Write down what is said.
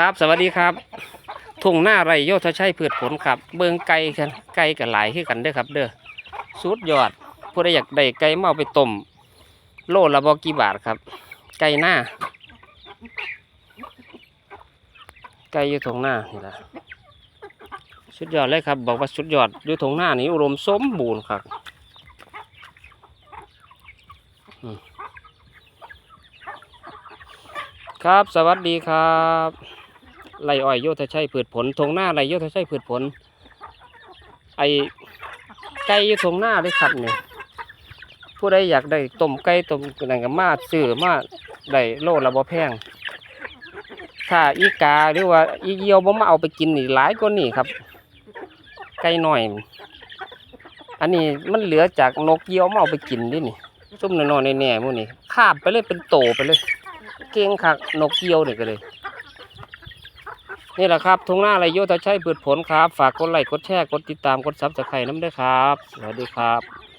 ครับ สวัสดีครับทุ่งหน้าไรโยธชัยพืชผลครับ เบิงไก่กันไก่กับหลายคือกันเด้อครับ เด้อสุดยอดผู้ใดอยากได้ไก่เอาไปต้มโลละบอกี่บาทครับ ไก่หน้า ไก่อยู่ทุ่งหน้านี่ละสุดยอดเลยครับ บอกว่าสุดยอดอยู่ทุ่งหน้านี่อุดมสมบูรณ์ครับครับ สวัสดีครับ ไรอ้อยโยธชัยพืชผลทงหน้าไรโยธชัยพืชผล ไอไก่อยู่ทงหน้าเลยครับเนี่ยผู้ใดอยากได้ต้มไก่ต้มนั่นก็มาซื้อมาได้โลละบ่แพงถ้าอีกาหรือว่าอีเยียวบ่มาเอาไปกินนี่หลายกว่านี่ครับ ไก่หน่อย อันนี้มันเหลือจากนกเยี่ยวมาเอาไปกินดินี่ซุ่มนอยๆแน่ๆหมื้นี้คาบไปเลยเป็นโตไปเลย เก่งคักนกเยียวนี่ก็เลย นี่แหละครับทุ่งหน้าไรโยธชัยพืชผลครับ ฝากกดไลค์กดแชร์กดติดตามกดซับสไครต์น้ำด้วยครับ สวัสดีครับ